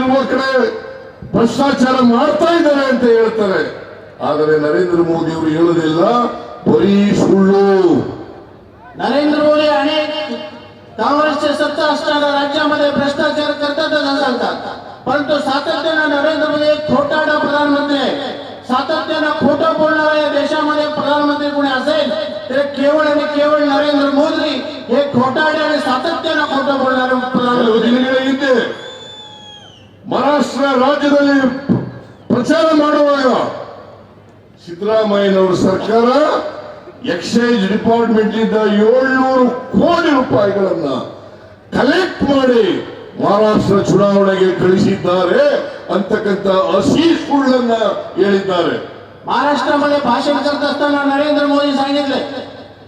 ಇರುವ ಕಡೆ ಭ್ರಷ್ಟಾಚಾರ ಮಾಡ್ತಾ ಇದ್ದಾರೆ ಅಂತ ಹೇಳ್ತಾರೆ ಆದರೆ ನರೇಂದ್ರ ಮೋದಿ ಅವರು ಹೇಳೋದಿಲ್ಲ ಬರೀ ಸುಳ್ಳು नरेंद्र मोदी अनेक काँग्रेसचे सत्ता असताना राज्यामध्ये भ्रष्टाचार करतातच असं सांगतात परंतु सातत्यानं नरेंद्र मोदी एक खोटाडा प्रधानमंत्री आहे सातत्यानं खोटं बोलणारा या देशामध्ये प्रधानमंत्री कोणी असेल तर केवळ आणि केवळ नरेंद्र मोदी हे खोटाडे आणि सातत्यानं खोटं बोलणारे ಕೆಲವು प्रधानमंत्री ದಿನಗಳ ಹಿಂದೆ ಮಹಾರಾಷ್ಟ್ರ ರಾಜ್ಯದಲ್ಲಿ ಪ್ರಚಾರ ಮಾಡುವಾಗ ಸಿದ್ದರಾಮಯ್ಯನವರ ಸರ್ಕಾರ ಎಕ್ಸೈಸ್ ಡಿಪಾರ್ಟ್ಮೆಂಟ್ ಇಂದ ಏಳ್ನೂರು ಕೋಟಿ ರೂಪಾಯಿಗಳನ್ನ ಕಲೆಕ್ಟ್ ಮಾಡಿ ಮಹಾರಾಷ್ಟ್ರ ಚುನಾವಣೆಗೆ ಕಳಿಸಿದ್ದಾರೆ ಅಂತಕ್ಕಂಥ ಹಸಿ ಸುಳ್ಳನ್ನ ಹೇಳಿದ್ದಾರೆ महाराष्ट्रामध्ये भाषण करत असताना नरेंद्र मोदी सांगितले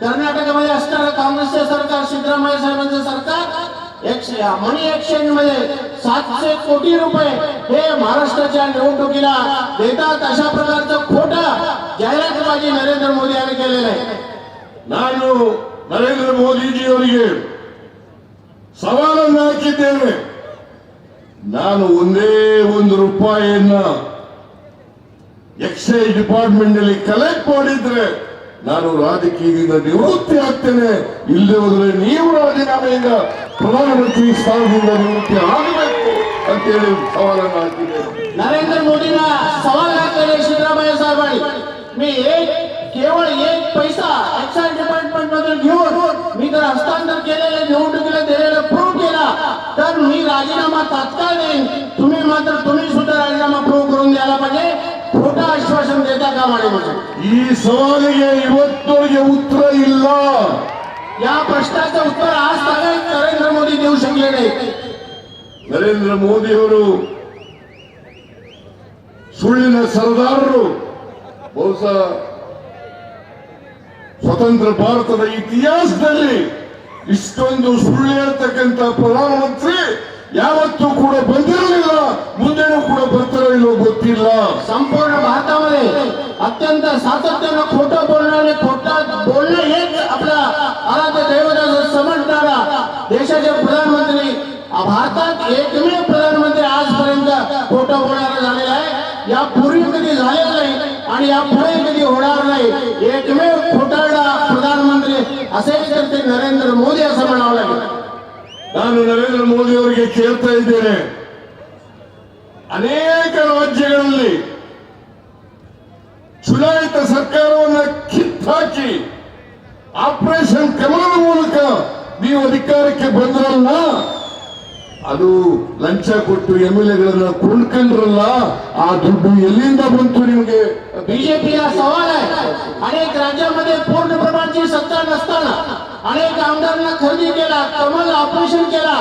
कर्नाटकामध्ये असणारं काँग्रेसचे सरकार सिद्धरामय्या साहेबांचं सरकार एकशे मनी एक्सचेंज मध्ये सातशे कोटी रुपये हे महाराष्ट्राच्या निवडणुकीला देतात अशा प्रकारचं खोटं जाहिरातबाजी नरेंद्र मोदी यांनी केलेलं आहे ನಾನು ನರೇಂದ್ರ ಮೋದಿಜಿಯವರಿಗೆ ಸವಾಲನ್ನು ಹಾಕಿದ್ದೇನೆ ನಾನು ಒಂದೇ ಒಂದು ರೂಪಾಯಿಯನ್ನ ಎಕ್ಸೈಸ್ ಡಿಪಾರ್ಟ್ಮೆಂಟ್ ನಲ್ಲಿ ಕಲೆಕ್ಟ್ ಮಾಡಿದ್ರೆ ನಾನು ರಾಜಕೀಯದಿಂದ ನಿವೃತ್ತಿ ಆಗ್ತೇನೆ ಇಲ್ಲದೆ ಹೋದ್ರೆ ನೀವು ರಾಜೀನಾಮೆಯಿಂದ ಪ್ರಧಾನಮಂತ್ರಿ ಸ್ಥಾನದಿಂದ ನಿವೃತ್ತಿ ಆಗಬೇಕು ಅಂತೇಳಿ ಸವಾಲನ್ನು ಹಾಕಿದ್ದೇನೆ नरेंद्र मोदींना सवाल घातलेले सिद्धरामय्या साहेबांनी मी एक केवळ एक पैसा एक्साईज डिपार्टमेंट मधून घेऊन मी जर हस्तांतर केलेले निवडणुकीला दिलेलं प्रूव्ह केला तर मी राजीनामा तात्काळ देईन तुम्ही मात्र तुम्ही सुद्धा राजीनामा ಈ ಸವಾಲಿಗೆ ಇವತ್ತೊಳಗೆ ಉತ್ತರ ಇಲ್ಲ. ಯಾವ प्रश्नाचं ಉತ್ತರ आज ಮೋದಿ ನೀವು मोदी देऊ शकले नाही ನರೇಂದ್ರ ಮೋದಿಯವರು ಸುಳ್ಳಿನ ಸರದಾರರು ಬಹುಶಃ ಸ್ವತಂತ್ರ ಭಾರತದ ಇತಿಹಾಸದಲ್ಲಿ ಇಷ್ಟೊಂದು ಸುಳ್ಳು ಹೇಳ್ತಕ್ಕಂಥ ಪ್ರಧಾನಮಂತ್ರಿ ಯಾವತ್ತೂ ಕೂಡ ಬಂದಿರಲಿಲ್ಲ ಮುಂದೆನೂ ಕೂಡ ಬರ್ತಾರೋ ಇಲ್ಲೋ ಗೊತ್ತಿಲ್ಲ. ಸಂಪ अत्यंत सातत्यानं खोटं बोलणं आणि खोटं बोलणं हेच आपला आराध्य दैवत असं समजणारा देशाचे प्रधानमंत्री भारतात एकमेव प्रधानमंत्री आजपर्यंत खोटं बोलणारा झालेला आहे यापूर्वी कधी झालेलं नाही आणि यापुढे कधी होणार नाही एकमेव खोटारडा प्रधानमंत्री असेल तर ते नरेंद्र मोदी असं म्हणावं लागेल ನಾನು ನರೇಂದ್ರ ಮೋದಿ ಅವರಿಗೆ ಕೇಳ್ತಾ ಇದ್ದೇನೆ ಅನೇಕ ರಾಜ್ಯಗಳಲ್ಲಿ ಚುನಾಯಿತ ಸರ್ಕಾರವನ್ನು ಕಿತ್ತಾಕಿ ಆಪರೇಷನ್ ಕಮಲದ ಮೂಲಕ ನೀವು ಅಧಿಕಾರಕ್ಕೆ ಬಂದ್ರಲ್ಲ ಅದು ಲಂಚ ಕೊಟ್ಟು ಎಂ ಎಲ್ ಎಗಳನ್ನ ಕೊಂಡ್ಕೊಂಡ್ರಲ್ಲ ಆ ದುಡ್ಡು ಎಲ್ಲಿಂದ ಬಂತು ನಿಮಗೆ बीजेपीला सवाल आहे अनेक राज्यामध्ये पूर्ण प्रमाणाची सत्ता नसताना अनेक आमदारांना खरेदी केला कमल ऑपरेशन केला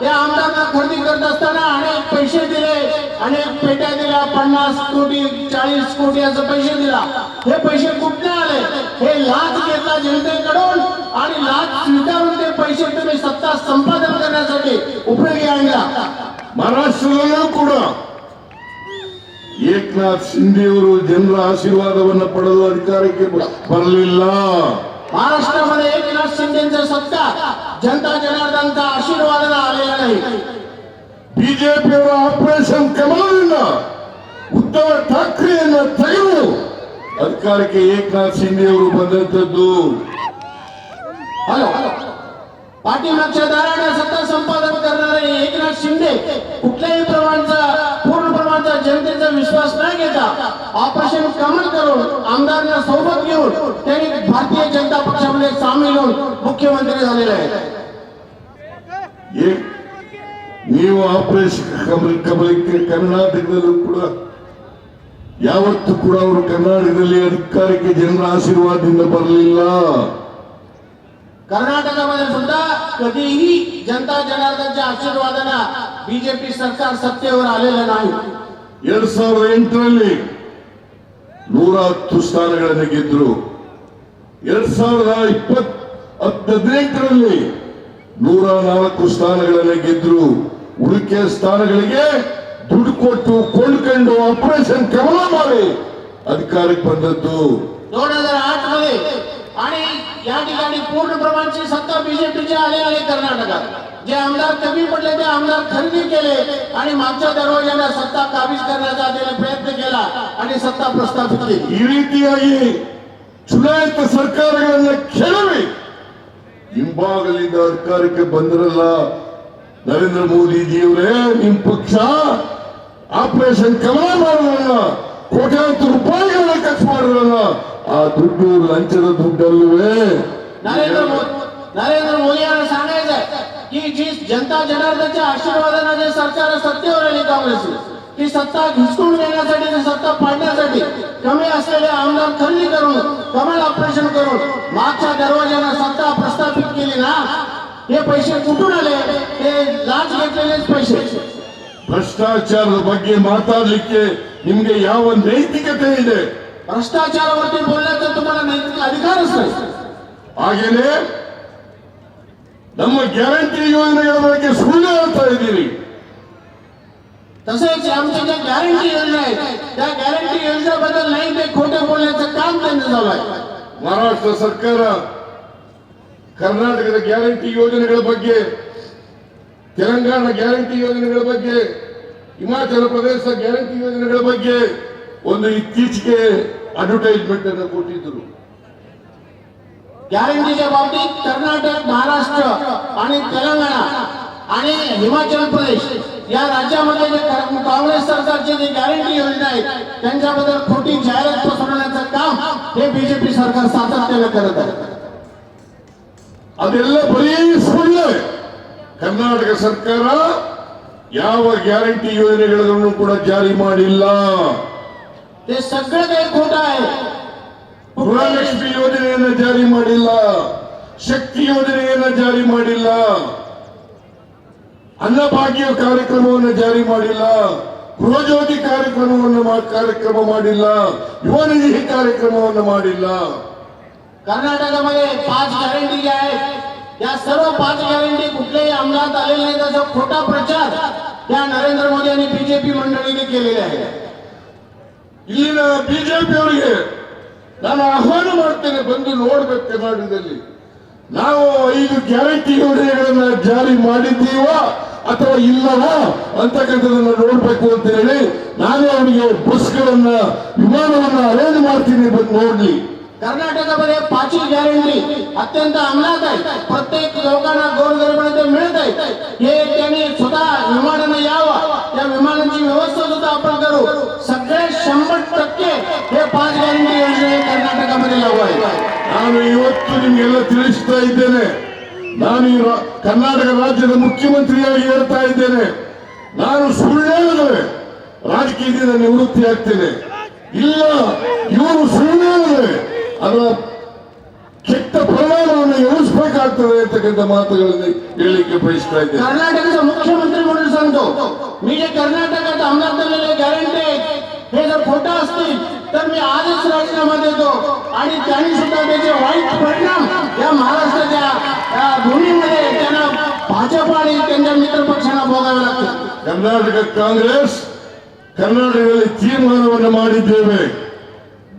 त्या आमदारांना खरेदी करत असताना अनेक पैसे दिले अनेक पेट्या दिल्या पन्नास कोटी चाळीस कोटी असं पैसे दिला हे पैसे कुठे आले हे लाच घेतला जनतेकडून आणि लाच स्वीकारून ते पैसे तुम्ही सत्ता संपादन करण्यासाठी उपयोगी आणला ಮಹಾರಾಷ್ಟ್ರದಲ್ಲೂ ಕೂಡ ಏಕನಾಥ್ ಶಿಂದೆಯವರು ಜನರ ಆಶೀರ್ವಾದವನ್ನು ಪಡೆದು ಅಧಿಕಾರಕ್ಕೆ ಬ- ಬರಲಿಲ್ಲ महाराष्ट्रामध्ये एकनाथ शिंदेचा सत्ता जनता जनार्दनचा आशीर्वादाला आलेला नाही ಬಿಜೆಪಿಯವರ ಆಪರೇಷನ್ ಕಮಲದಿಂದ ಉದ್ಧವ್ ಠಾಕ್ರೆಯನ್ನು ತೆಗೆದು ಅಧಿಕಾರಕ್ಕೆ ಏಕನಾಥ್ ಶಿಂದೆ ಅವರು ಬಂದಂತದ್ದು पाठीमागच्या दाराला सत्ता संपादन करणारे एकनाथ शिंदे कुठल्याही प्रमाणचा पूर्ण प्रमाणचा जनतेचा विश्वास न घेता ऑपरेशन कमल करून आमदारांना सोबत घेऊन त्यांनी भारतीय जनता पक्षामध्ये सामील होऊन मुख्यमंत्री झालेले आहेत. ನೀವು ಆಪರೇಷನ್ ಕಮಲ ಕಮಲಕ್ಕೆ ಕರ್ನಾಟಕದಲ್ಲೂ ಕೂಡ ಯಾವತ್ತೂ ಕೂಡ ಅವರು ಕರ್ನಾಟಕದಲ್ಲಿ ಅಧಿಕಾರಕ್ಕೆ ಜನರ ಆಶೀರ್ವಾದದಿಂದ ಬರಲಿಲ್ಲ कर्नाटकामध्ये सुद्धा कधीही जनता जनार्दनच्या आशीर्वादाने बीजेपी सरकार सत्तेवर आलेलं नाही ಎರಡ್ ಸಾವಿರದ ಎಂಟರಲ್ಲಿ ನೂರ ಹತ್ತು ಸ್ಥಾನಗಳನ್ನು ಗೆದ್ರು ಎರಡ್ ಸಾವಿರದ ಇಪ್ಪತ್ ಹದಿನೆಂಟರಲ್ಲಿ ನೂರ ನಾಲ್ಕು ಸ್ಥಾನಗಳನ್ನು ಗೆದ್ರು ಉಳಿಕೆ ಸ್ಥಾನಗಳಿಗೆ ದುಡ್ಡು ಕೊಟ್ಟು ಕೊಂಡ್ಕೊಂಡು ಆಪರೇಷನ್ ಕಮಲ ಮಾಡಿ ಅಧಿಕಾರಕ್ಕೆ ಬಂದದ್ದು दोन हजार आठ मध्ये आणि या ठिकाणी पूर्ण प्रमाणची सत्ता बीजेपीची आली आहे कर्नाटकात जे आमदार कमी पडले ते आमदार खरेदी केले आणि मागच्या दरवाज्याला सत्ता काबीज करण्याचा त्याने प्रयत्न केला आणि सत्ता प्रस्थापित केली ಈ ರೀತಿಯಾಗಿ ಚುನಾಯಿತ ಸರ್ಕಾರಗಳನ್ನ ಕೆಡವಿ ಹಿಂಭಾಗಲಿಂದ ಅಧಿಕಾರಕ್ಕೆ ಬಂದಿರಲ್ಲ ನರೇಂದ್ರ ಮೋದಿಜಿಯವರೇ ನಿಮ್ ಪಕ್ಷ ಆಪರೇಷನ್ ಕಮಲ ಮಾಡಿರಲ್ಲ ಕೋಟ್ಯಾಂತರ ರೂಪಾಯಿಗಳನ್ನ ಖರ್ಚು ಮಾಡಿರಲ್ಲ ಆ ದುಡ್ಡು ಲಂಚದ ದುಡ್ಡಲ್ಲವೇ नरेंद्र मोदी नरेंद्र मोदी यांना सांगायचंय की जी जनता जनार्दनच्या आशीर्वादाने जे सरकार सत्तेवर आली काँग्रेस ती सत्ता हिसकून घेण्यासाठी ती सत्ता पाडण्यासाठी कमी असलेले आमदार खरेदी करून कमल ऑपरेशन करून मागच्या दरवाज्यानं सत्ता प्रस्थापित केली ना हे पैसे कुठून आले ಭ್ರಷ್ಟಾಚಾರದ ಬಗ್ಗೆ ಮಾತಾಡ್ಲಿಕ್ಕೆ ನಿಮ್ಗೆ ಯಾವ ನೈತಿಕತೆ ಇದೆ भ्रष्टाचारावरती बोलण्याचा तुम्हाला नैतिक अधिकारच नाही ಹಾಗೇನೆ ನಮ್ಮ ಗ್ಯಾರಂಟಿ ಯೋಜನೆಗಳ ಬಗ್ಗೆ ಸುಳ್ಳು ಹೇಳ್ತಾ ಇದ್ದೀರಿ तसेच आमच्या ज्या गॅरंटी योजना आहेत त्या गॅरंटी योजनेबद्दल नाही ते खोटे बोलण्याचं काम त्यांचं चालू आहे ಮಹಾರಾಷ್ಟ್ರ ಸರ್ಕಾರ ಕರ್ನಾಟಕದ ಗ್ಯಾರಂಟಿ ಯೋಜನೆಗಳ ಬಗ್ಗೆ ತೆಲಂಗಾಣ ಗ್ಯಾರಂಟಿ ಯೋಜನೆಗಳ ಬಗ್ಗೆ ಹಿಮಾಚಲ ಪ್ರದೇಶ ಗ್ಯಾರಂಟಿ ಯೋಜನೆಗಳ ಬಗ್ಗೆ ಒಂದು ಇತ್ತೀಚೆಗೆ ಅಡ್ವರ್ಟೈಸ್ಮೆಂಟ್ ಅನ್ನು ಕೊಟ್ಟಿದ್ದರು गॅरंटीच्या बाबतीत कर्नाटक महाराष्ट्र आणि तेलंगणा आणि हिमाचल प्रदेश या राज्यामध्ये जे कर- काँग्रेस सरकारचे जे गॅरंटी योजना आहेत त्यांच्याबद्दल खोटी जाहिरात पसरवण्याचं काम हे बीजेपी सरकार सातत्यानं करत आहे ಅದೆಲ್ಲ ಬರೀ ಸುಳ್ಳು ಕರ್ನಾಟಕ ಸರ್ಕಾರ ಯಾವ ಗ್ಯಾರಂಟಿ ಯೋಜನೆಗಳನ್ನು ಕೂಡ ಜಾರಿ ಮಾಡಿಲ್ಲ. ಗೃಹಲಕ್ಷ್ಮಿ ಯೋಜನೆಯನ್ನು ಜಾರಿ ಮಾಡಿಲ್ಲ. ಶಕ್ತಿ ಯೋಜನೆಯನ್ನು ಜಾರಿ ಮಾಡಿಲ್ಲ. ಅನ್ನಭಾಗ್ಯ ಕಾರ್ಯಕ್ರಮವನ್ನು ಜಾರಿ ಮಾಡಿಲ್ಲ. ಗೃಹಜ್ಯೋತಿ ಕಾರ್ಯಕ್ರಮವನ್ನು ಕಾರ್ಯಕ್ರಮ ಮಾಡಿಲ್ಲ. ಯುವ ನಿಧಿ ಕಾರ್ಯಕ್ರಮವನ್ನು ಮಾಡಿಲ್ಲ. ಕರ್ನಾಟಕದಲ್ಲಿ ಪಾಸ್ ಗ್ಯಾರಂಟಿ या सर्व पाच गॅरंटी कुठल्याही अंमलात आलेल्या नाही त्याचा खोटा प्रचार त्या नरेंद्र मोदी आणि बीजेपी मंडळीने केलेला आहे ಇಲ್ಲಿನ ಬಿಜೆಪಿ ಅವರಿಗೆ ನಾನು ಆಹ್ವಾನ ಮಾಡ್ತೇನೆ ಬಂದು ನೋಡ್ಬೇಕು ಕರ್ನಾಟಕದಲ್ಲಿ ನಾವು ಐದು ಗ್ಯಾರಂಟಿ ಯೋಜನೆಗಳನ್ನ ಜಾರಿ ಮಾಡಿದ್ದೀವ ಅಥವಾ ಇಲ್ಲವಾ ಅಂತಕ್ಕಂಥದನ್ನ ನೋಡ್ಬೇಕು ಅಂತ ಹೇಳಿ ನಾನೇ ಅವರಿಗೆ ಬಸ್ಗಳನ್ನ ವಿಮಾನವನ್ನ ಅರೇಂಜ್ ಮಾಡ್ತೀನಿ ಬಂದು ನೋಡ್ಲಿ कर्नाटकामध्ये पाचही गॅरंटी अत्यंत अंमलात आहे प्रत्येक लोकांना गोरगरिबांना ते मिळत आहे हे त्यांनी स्वतः विमानानं यावं त्या विमानांची व्यवस्था सुद्धा आपण करू सगळे शंभर टक्के हे पाच गॅरंटी योजने कर्नाटकामध्ये लागू आहे ನಾನು ಇವತ್ತು ನಿಮ್ಗೆಲ್ಲ ತಿಳಿಸ್ತಾ ಇದ್ದೇನೆ ನಾನು ಈ ರಾ- ಕರ್ನಾಟಕ ರಾಜ್ಯದ ಮುಖ್ಯಮಂತ್ರಿಯಾಗಿ ಹೇಳ್ತಾ ಇದ್ದೇನೆ ನಾನು ಸುಳ್ಳು ಹೇಳಿದ್ರೆ ರಾಜಕೀಯದಿಂದ ನಿವೃತ್ತಿ ಆಗ್ತೇನೆ ಇಲ್ಲ ಇವರು ಸುಳ್ಳು ಹೇಳಿದ್ರೆ ಅದರ ಕೆಟ್ಟ ಪರಿಣಾಮವನ್ನು ಎದುರಿಸಬೇಕಾಗ್ತದೆ ಅಂತಕ್ಕಂಥ ಮಾತುಗಳನ್ನು ಹೇಳಲಿಕ್ಕೆ ಬಯಸ್ತಾ ಇದ್ದೇನೆ कर्नाटकाचा मुख्यमंत्री म्हणून सांगतो मी जे कर्नाटकात अंमलात आणलेले गॅरंटी आहेत हे जर खोटं असतील तर मी आजच राजीनामा देतो आणि त्यांनी सुद्धा त्याचे वाईट परिणाम या महाराष्ट्राच्या या भूमीमध्ये त्यांना भाजप आणि त्यांच्या मित्र पक्षांना भोगावे लागतील ಕರ್ನಾಟಕ ಕಾಂಗ್ರೆಸ್ ಕರ್ನಾಟಕದಲ್ಲಿ ತೀರ್ಮಾನವನ್ನು ಮಾಡಿದ್ದೇವೆ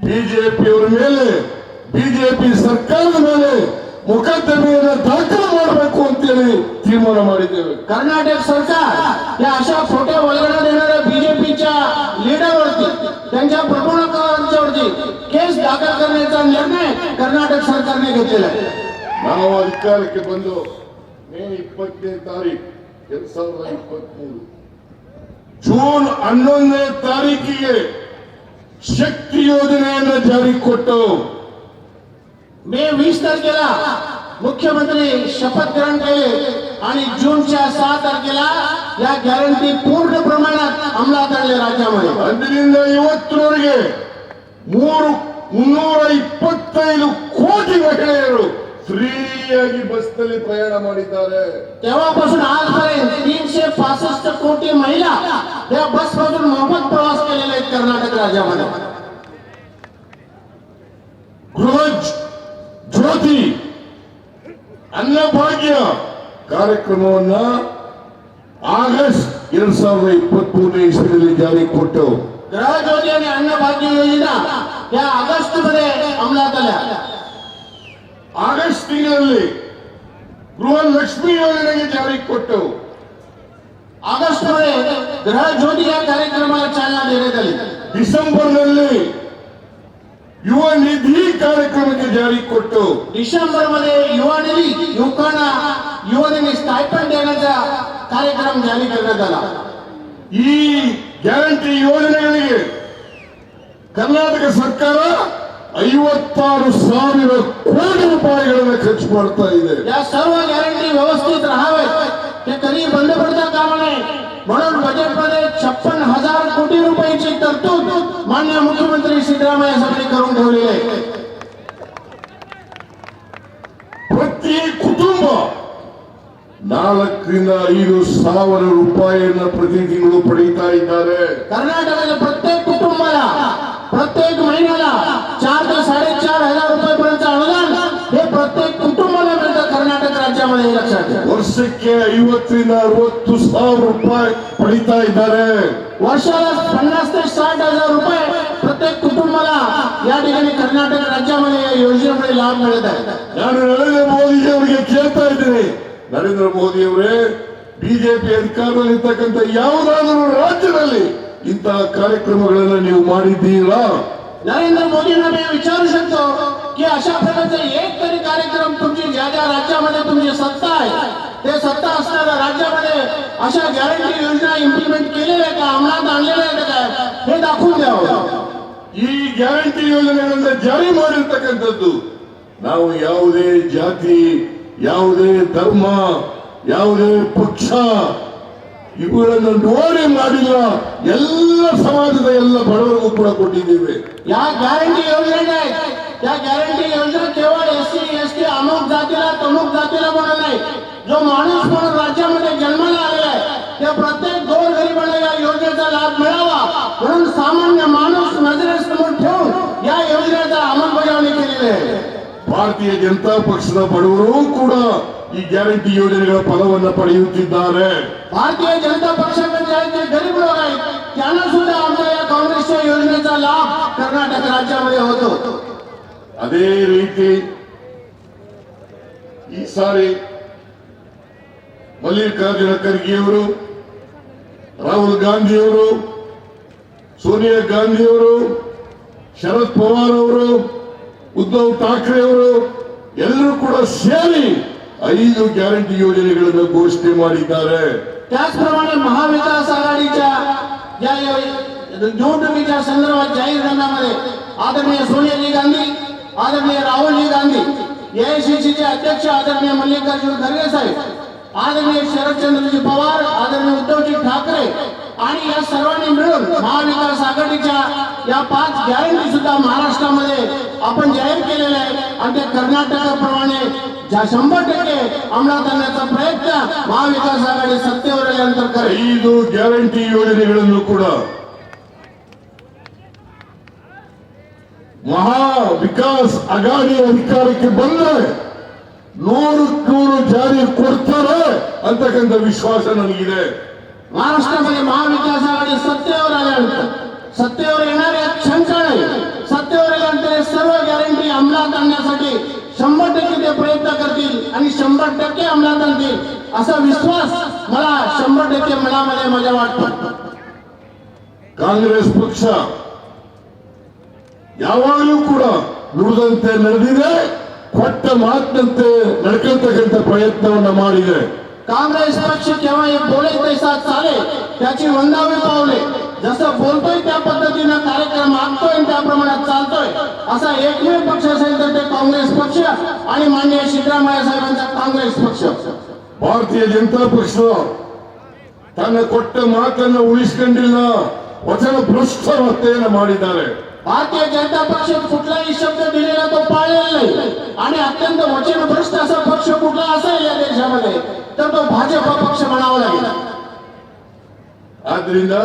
ಬಿಜೆಪಿಯವರ ಮೇಲೆ ಬಿಜೆಪಿ ಸರ್ಕಾರದ ಮೇಲೆ ಮೊಕದ್ದಮೆಯನ್ನು ದಾಖಲು ಮಾಡಬೇಕು ಅಂತೇಳಿ ತೀರ್ಮಾನ ಮಾಡಿದ್ದೇವೆ कर्नाटक सरकार या अशा खोट्या वल्गणा देणाऱ्या बीजेपीच्या लीडरवरती त्यांच्या प्रमुखांच्यावरती केस दाखल करण्याचा निर्णय कर्नाटक सरकारने घेतलेला आहे ನಾವು ಅಧಿಕಾರಕ್ಕೆ ಬಂದು ಮೇ ಇಪ್ಪತ್ತನೇ ತಾರೀಕು ಎರಡ್ ಸಾವಿರದ ಇಪ್ಪತ್ಮೂರು ಜೂನ್ ಹನ್ನೊಂದನೇ ತಾರೀಕಿಗೆ ಶಕ್ತಿ ಯೋಜನೆಯನ್ನು ಜಾರಿ ಕೊಟ್ಟು मे वीस तारखेला मुख्यमंत्री शपथ ग्रहण केले आणि जूनच्या सहा तारखेला या गॅरंटी पूर्ण प्रमाणात अंमलात आणले राज्यामध्ये ಅಂದಿನಿಂದ ಇವತ್ತಿನವರೆಗೆ ಮೂರು ಮುನ್ನೂರ ಇಪ್ಪತ್ತೈದು ಕೋಟಿ ಮಹಿಳೆಯರು ಫ್ರೀಯಾಗಿ ಬಸ್ನಲ್ಲಿ ಪ್ರಯಾಣ ಮಾಡಿದ್ದಾರೆ तेव्हापासून आजपर्यंत तीनशे पासष्ट कोटी महिला या बस मधून मोफत प्रवास केलेले आहेत कर्नाटक राज्यामध्ये ಗೃಹ ಜ್- ಜ್ಯೋತಿ ಅನ್ನಭಾಗ್ಯ ಕಾರ್ಯಕ್ರಮವನ್ನ ಆಗಸ್ಟ್ ಎರಡ್ ಸಾವಿರದ ಇಪ್ಪತ್ತ್ ಮೂರನೇ ಇಸ್ವಿಯಲ್ಲಿ ಜಾರಿ ಕೊಟ್ಟು. ಗೃಹ ಜೋತಿಯನ್ನು ಅನ್ನಭಾಗ್ಯ ಯೋಜನಾ? ಯಾ ಆಗಸ್ಟ್ ಬರೇ ಅಮಲಾಗಲ್ಲ ಆಗಸ್ಟ್ ತಿಂಗಳಲ್ಲಿ ಗೃಹಲಕ್ಷ್ಮಿ ಯೋಜನೆಗೆ ಜಾರಿ ಕೊಟ್ಟು. ಆಗಸ್ಟ್ ವರೆಗೆ ಗೃಹ ಜ್ಯೋತಿಯ ಕಾರ್ಯಕ್ರಮ ಚಾಲನಾ ನೀಡಿದಲ್ಲಿ ಡಿಸೆಂಬರ್ನಲ್ಲಿ ಯುವ ನಿಧಿ ಕಾರ್ಯಕ್ರಮಕ್ಕೆ ಜಾರಿಗೆ ಕೊಟ್ಟು डिसेंबर मध्ये युवा निधी युवकांना युवतींनी स्टायपंड देण्याचा कार्यक्रम जारी करण्यात आला ಈ ಗ್ಯಾರಂಟಿ ಯೋಜನೆಗಳಿಗೆ ಕರ್ನಾಟಕ ಸರ್ಕಾರ ಐವತ್ತಾರು ಸಾವಿರ ಕೋಟಿ ರೂಪಾಯಿಗಳನ್ನು ಖರ್ಚು ಮಾಡ್ತಾ ಇದೆ या सर्व गॅरंटी व्यवस्थित राहावेत ते कधी बंद पडता कामा नये म्हणून बजेटमध्ये छप्पन हजार कोटी रुपयाची तरतूद मान्य मुख्यमंत्री सिद्धरामय्या साहेबांनी करून ठेवलेली आहे ಪ್ರತಿ ಕುಟುಂಬ ನಾಲ್ಕರಿಂದ ಐದು ಸಾವಿರ ರೂಪಾಯಿಯನ್ನ ಪ್ರತಿ ತಿಂಗಳು ಪಡೀತಾ ಇದ್ದಾರೆ कर्नाटकाच्या प्रत्येक कुटुंबाला प्रत्येक महिन्याला ವರ್ಷಕ್ಕೆ ಐವತ್ತರಿಂದ ಅರವತ್ತು ಸಾವಿರ ರೂಪಾಯಿ ಪಡಿತಾ ಇದ್ದಾರೆ वर्षाला पन्नास ते साठ हजार रुपये प्रत्येक कुटुंबाला या ठिकाणी कर्नाटक राज्यामध्ये या योजनेमुळे लाभ मिळत आहे ನಾನು ನರೇಂದ್ರ ಮೋದಿ ಅವರಿಗೆ ಕೇಳ್ತಾ ಇದ್ದೀನಿ ನರೇಂದ್ರ ಮೋದಿ ಅವರೇ ಬಿಜೆಪಿ ಅಧಿಕಾರದಲ್ಲಿರ್ತಕ್ಕಂಥ ಯಾವುದಾದರೂ ರಾಜ್ಯದಲ್ಲಿ ಇಂತಹ ಕಾರ್ಯಕ್ರಮಗಳನ್ನು ನೀವು ಮಾಡಿದ್ದೀರಾ नरेंद्र मोदींना मी विचारू शकतो की अशा प्रकारचा एक तरी कार्यक्रम तुमची ज्या ज्या राज्यामध्ये तुमची सत्ता आहे ते सत्ता असणाऱ्या राज्यामध्ये अशा गॅरंटी योजना इम्प्लिमेंट केलेल्या आहे का अंमलात आणलेल्या आहेत काय हे दाखवून द्यावं ಈ ಗ್ಯಾರಂಟಿ ಯೋಜನೆಗಳನ್ನ ಜಾರಿ ಮಾಡಿರ್ತಕ್ಕಂಥದ್ದು ನಾವು ಯಾವುದೇ ಜಾತಿ ಯಾವುದೇ ಧರ್ಮ ಯಾವುದೇ ಪಕ್ಷ ಇವುಗಳನ್ನು ನೋಡಿ ಮಾಡಿಲ್ಲ ಎಲ್ಲ ಸಮಾಜದ ಎಲ್ಲ ಬಡವರಿಗೂ ಕೂಡ ಕೊಟ್ಟಿದ್ದೇವೆ या गॅरंटी योजना आहेत त्या गॅरंटी योजना केवळ एस सी एस टी अमुक जातीला तमुक जातीला म्हणून नाही जो माणूस म्हणून राज्यामध्ये जन्माला आलेला आहे त्या प्रत्येक गोरगरिबाला या योजनेचा लाभ मिळावा म्हणून सामान्य माणूस नजरेसमोर ठेवून या योजनेचा अंमलबजावणी केलेली आहे ಭಾರತೀಯ ಜನತಾ ಪಕ್ಷದ ಬಡವರು ಕೂಡ ಈ ಗ್ಯಾರಂಟಿ ಯೋಜನೆಗಳ ಫಲವನ್ನು ಪಡೆಯುತ್ತಿದ್ದಾರೆ भारतीय जनता पक्षाचे जे गरीब लोक आहेत त्यांना सुद्धा आमच्या या काँग्रेसच्या योजनेचा लाभ कर्नाटक राज्यामध्ये होतो ಅದೇ ರೀತಿ ಈ ಸಾರಿ ಮಲ್ಲಿಕಾರ್ಜುನ ಖರ್ಗೆಯವರು ರಾಹುಲ್ ಗಾಂಧಿಯವರು ಸೋನಿಯಾ ಗಾಂಧಿಯವರು ಶರದ್ ಪವಾರ್ ಅವರು ಉದ್ಧವ್ ಠಾಕ್ರೆ ಅವರು ಎಲ್ಲರೂ ಕೂಡ ಸೇರಿ ಐದು ಗ್ಯಾರಂಟಿ ಯೋಜನೆಗಳನ್ನು ಘೋಷಣೆ ಮಾಡಿದ್ದಾರೆ त्याचप्रमाणे महाविकास आघाडीच्या या यो- निवडणुकीच्या संदर्भात जाहीरनाम्यामध्ये आदरणीय सोनियाजी गांधी आदरणीय राहुलजी गांधी एआयसीसीचे अध्यक्ष आदरणीय मल्लिकार्जुन खरगे साहेब आदरणीय शरदचंद्रजी पवार आदरणीय उद्धवजी ठाकरे आणि या सर्वांनी मिळून महाविकास आघाडीच्या या पाच गॅरंटी सुद्धा महाराष्ट्रामध्ये आपण जाहीर केलेल्या आहे आणि त्या कर्नाटकाप्रमाणे ज्या शंभर टक्के अंमलात आणण्याचा प्रयत्न महाविकास आघाडी सत्तेवर आल्यानंतर करेल ಐದು ಗ್ಯಾರಂಟಿ ಯೋಜನೆಗಳನ್ನು ಕೂಡ ಮಹಾ ವಿಕಾಸ್ ಅಗಾಡಿ ಅಧಿಕಾರಕ್ಕೆ ಬಂದ್ರೆ ನೂರಕ್ಕೆ ನೂರು ಜಾರಿ ಕೊಡ್ತಾರೆ ಅಂತಕ್ಕಂಥ ವಿಶ್ವಾಸ ನನಗಿದೆ महाराष्ट्रामध्ये महाविकास आघाडी सत्तेवर आल्यानंतर सत्तेवर येणाऱ्या क्षणचा नाही सत्तेवर आल्यानंतर हे सर्व गॅरंटी अंमलात आणण्यासाठी शंभर टक्के ते प्रयत्न करतील आणि शंभर टक्के अंमलात आणतील असा विश्वास मला शंभर टक्के मनामध्ये माझ्या वाटतो ಕಾಂಗ್ರೆಸ್ ಪಕ್ಷ ಯಾವಾಗಲೂ ಕೂಡ ನುಡಿದಂತೆ ನಡೆದಿದೆ ಕೊಟ್ಟ ಮಾತಿನಂತೆ ನಡ್ಕತಕ್ಕಂಥ ಪ್ರಯತ್ನವನ್ನ ಮಾಡಿದೆ काँग्रेस पक्ष केव्हा एक बोलेल पैसात चालेल त्याची वंदावी पावले जसं बोलतोय त्या पद्धतीनं कार्यक्रम आखतोय त्या प्रमाणात चालतोय असा एकमेव पक्ष असेल तर ते काँग्रेस पक्ष आणि माननीय सिद्धरामय्या साहेबांचा काँग्रेस पक्ष ಭಾರತೀಯ ಜನತಾ ಪಕ್ಷ ತನ್ನ ಕೊಟ್ಟ ಮಾತನ್ನು ಉಳಿಸಿಕೊಂಡಿಲ್ಲ ವಚನ ಭ್ರಷ್ಟ ವರ್ತನೆಯನ್ನು ಮಾಡಿದ್ದಾರೆ भारतीय जनता पक्ष कुठलाही शब्द दिलेला तो पाळलेला नाही आणि अत्यंत वचनभ्रष्ट असा पक्ष कुठला असेल या देशामध्ये तर तो भाजप पक्ष म्हणावा लागेल ಆದ್ರಿಂದ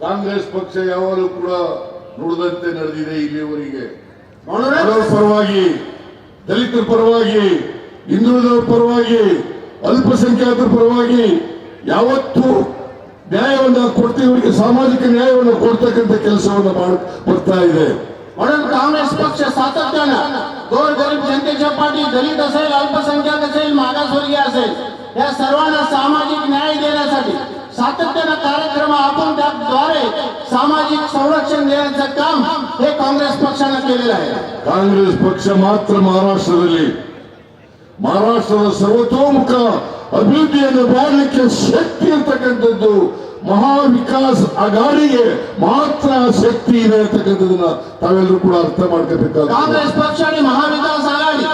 ಕಾಂಗ್ರೆಸ್ ಪಕ್ಷ ಯಾವಾಗಲೂ ಕೂಡ ನುಡಿದಂತೆ ನಡೆದಿದೆ ಇಲ್ಲಿಯವರೆಗೆ म्हणूनच ಬಡವರ ಪರವಾಗಿ ದಲಿತರ ಪರವಾಗಿ ಹಿಂದುಳಿದವರ ಪರವಾಗಿ ಅಲ್ಪಸಂಖ್ಯಾತರ ಪರವಾಗಿ ಯಾವತ್ತೂ ನ್ಯಾಯವನ್ನ ಕೊಡ್ತೀವರಿಗೆ ಸಾಮಾಜಿಕ ನ್ಯಾಯವನ್ನು ಕೊಡ್ತಕ್ಕಂಥ ಕೆಲಸವನ್ನು ಮಾಡ್ ಬರ್ತಾ ಇದೆ म्हणून काँग्रेस पक्ष सातत्यानं गोरगरीब जनतेच्या पाठी दलित असेल अल्पसंख्याक असेल मागासवर्गीय असेल या सर्वांना सामाजिक न्याय देण्यासाठी सातत्यानं कार्यक्रम आखून त्याद्वारे सामाजिक संरक्षण देण्याचं काम हे काँग्रेस पक्षानं केलेलं आहे ಕಾಂಗ್ರೆಸ್ ಪಕ್ಷ ಮಾತ್ರ ಮಹಾರಾಷ್ಟ್ರದಲ್ಲಿ ಮಹಾರಾಷ್ಟ್ರದ ಸರ್ವತೋಮುಖ ಅಭಿವೃದ್ಧಿಯನ್ನು ಮಾಡಲಿಕ್ಕೆ ಶಕ್ತಿ ಅಂತಕ್ಕಂಥದ್ದು ಮಹಾವಿಕಾಸ್ ಅಗಾಡಿಗೆ ಮಾತ್ರ ಶಕ್ತಿ ಇದೆ ಅಂತಕ್ಕಂಥದನ್ನ ತಾವೆಲ್ಲರೂ ಕೂಡ ಅರ್ಥ ಮಾಡ್ಕೋಬೇಕಾಗುತ್ತೆ काँग्रेस पक्ष आणि महाविकास आघाडी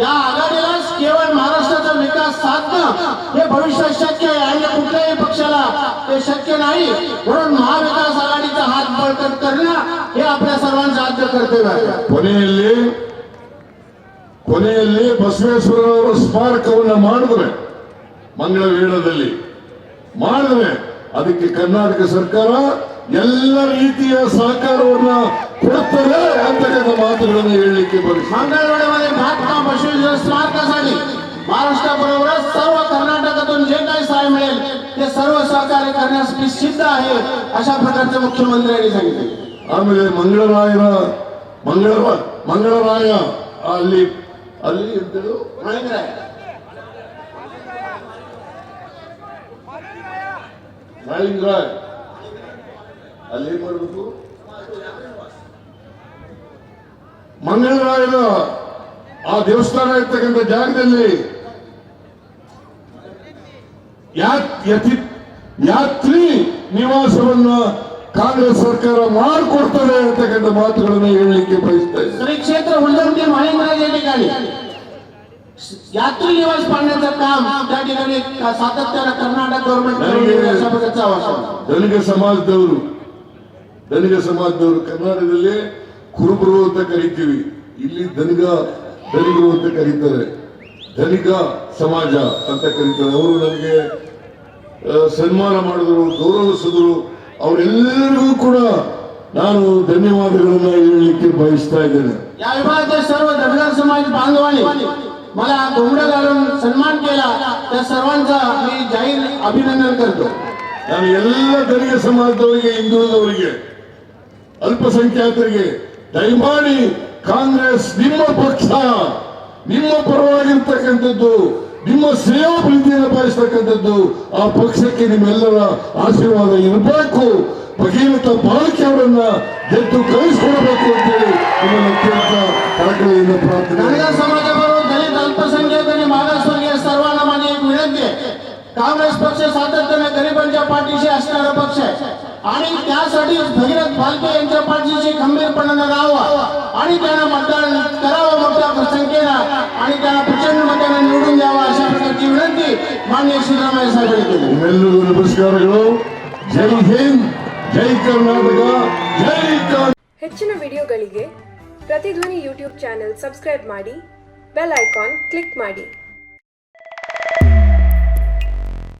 या आघाडीलाच केवळ महाराष्ट्राचा विकास साधणं हे भविष्यात शक्य आहे अन्य कुठल्याही पक्षाला ते शक्य नाही म्हणून महाविकास आघाडीचा हात बळकट करणं हे आपल्या सर्वांचं आद्य कर्तव्य आहे ಕೊನೆಯಲ್ಲಿ ಕೊನೆಯಲ್ಲಿ ಬಸವೇಶ್ವರರವರ ಸ್ಮಾರಕವನ್ನ ಮಾಡಿದ್ರೆ ಮಂಗಳವೀಣದಲ್ಲಿ ಮಾಡಿದ್ರೆ ಅದಕ್ಕೆ ಕರ್ನಾಟಕ ಸರ್ಕಾರ ಎಲ್ಲ ರೀತಿಯ ಸಹಕಾರವನ್ನ ಕೊಡ್ತದೆ ಅಂತಕ್ಕಂಥ ಮಾತುಗಳನ್ನು ಹೇಳಲಿಕ್ಕೆ ಬಯಸ್ತೀನಿ मंगळवेढ्यामध्ये महात्मा बसवेश्वर स्मारकासाठी महाराष्ट्राबरोबरच सर्व कर्नाटकातून जे काही सहाय्य मिळेल ते सर्व सहकार्य करण्यास मी सिद्ध आहे अशा प्रकारचे मुख्यमंत्र्यांनी सांगितले ಆಮೇಲೆ ಮಂಗಳರಾಯರ ಮಂಗಳ ಮಂಗಳರಾಯ ಅಲ್ಲಿ ಅಲ್ಲಿ ಎಂತದು ಮಹೇಂದ್ರ ನಾಳಿಂಗ್ ಅಲ್ಲಿ ಏನ್ ಮಂಗಳರಾಯನ ಆ ದೇವಸ್ಥಾನ ಇರ್ತಕ್ಕಂಥ ಜಾಗದಲ್ಲಿ ಯಾತ್ರಿ ನಿವಾಸವನ್ನ ಕಾಂಗ್ರೆಸ್ ಸರ್ಕಾರ ಮಾಡಿಕೊಡ್ತದೆ ಅಂತಕ್ಕಂಥ ಮಾತುಗಳನ್ನು ಹೇಳಲಿಕ್ಕೆ ಬಯಸ್ತಾ ಇದ್ದಾರೆ ಶ್ರೀ ಕ್ಷೇತ್ರ ಉಳ್ಳವರಿಗೆ ಮಹೇಂದ್ರ यात्री निवास पाडण्याचं काम त्या ठिकाणी सातत्यानं कर्नाटक गव्हर्नमेंट अशा प्रकारचा आवाज आहे. ಧನಿಕ ಸಮಾಜದವರು ಧನಿಕ ಸಮಾಜದವರು ಕರ್ನಾಟಕದಲ್ಲಿ ಕುರುಬರು ಅಂತ ಕರಿತೀವಿ ಇಲ್ಲಿ ಧನಿಕ ಧನಿಕರು ಅಂತ ಕರೀತಾರೆ ಧನಿಕ ಸಮಾಜ ಅಂತ ಕರೀತಾರೆ ಅವರು ನನಗೆ ಆ, ಸನ್ಮಾನ ಮಾಡಿದ್ರು ಗೌರವಿಸಿದ್ರು ಅವರೆಲ್ಲರಿಗೂ ಕೂಡ ನಾನು ಧನ್ಯವಾದಗಳನ್ನ ಹೇಳಲಿಕ್ಕೆ ಬಯಸ್ತಾ ಇದ್ದೇನೆ या विभागातील सर्व धनगर समाज बांधवांनी मला घोंगडं घालून सन्मान केला त्या सर्वांचा मी जाहीर अभिनंदन करतो ನಾನು ಎಲ್ಲ ಧನಿಕ ಸಮಾಜದವರಿಗೆ ಹಿಂದುಳಿದವರಿಗೆ ಅಲ್ಪಸಂಖ್ಯಾತರಿಗೆ ದಯಮಾಡಿ ಕಾಂಗ್ರೆಸ್ ನಿಮ್ಮ ಪಕ್ಷ ನಿಮ್ಮ ಪರವಾಗಿರ್ತಕ್ಕಂಥದ್ದು ನಿಮ್ಮ ಶ್ರೇಯೋಭಿವೃದ್ಧಿಯನ್ನು ಬಯಸ್ತಕ್ಕಂಥದ್ದು ಆ ಪಕ್ಷಕ್ಕೆ ನಿಮ್ಮೆಲ್ಲರ ಆಶೀರ್ವಾದ ಇರಬೇಕು ಭಗೀರಥ ಬಾಲಕಿ ಅವರನ್ನ ಗೆದ್ದು ಕಳಿಸ್ಕೊಡ್ಬೇಕು ಅಂತೇಳಿ ನಿಮ್ಮನ್ನು ಅತ್ಯಂತ ಕಳಕಳಿಯಿಂದ ಪ್ರಾರ್ಥನೆ काँग्रेस पक्ष सातत्याने गरिबांच्या पाठीशी असणारा पक्ष आहे. आणि त्यासाठी भगीरथ फालके यांच्या पाठीशी खंबीरपणाने राहावा. आणि त्यांना मतदान करावं मोठ्या संख्येनं आणि त्यांना प्रचंड मताने निवडून द्यावा अशा प्रकारची विनंती मान्य सिद्धरामय्या साहेबांनी केली. नमस्कार हो. जय हिंद. जय ಕರ್ನಾಟಕ ಜೈ ಹೆಚ್ಚಿನ ವಿಡಿಯೋಗಳಿಗೆ ಪ್ರತಿಧ್ವನಿ ಯೂಟ್ಯೂಬ್ ಚಾನೆಲ್ ಸಬ್ಸ್ಕ್ರೈಬ್ ಮಾಡಿ ಬೆಲ್ ಐಕಾನ್ ಕ್ಲಿಕ್ ಮಾಡಿ.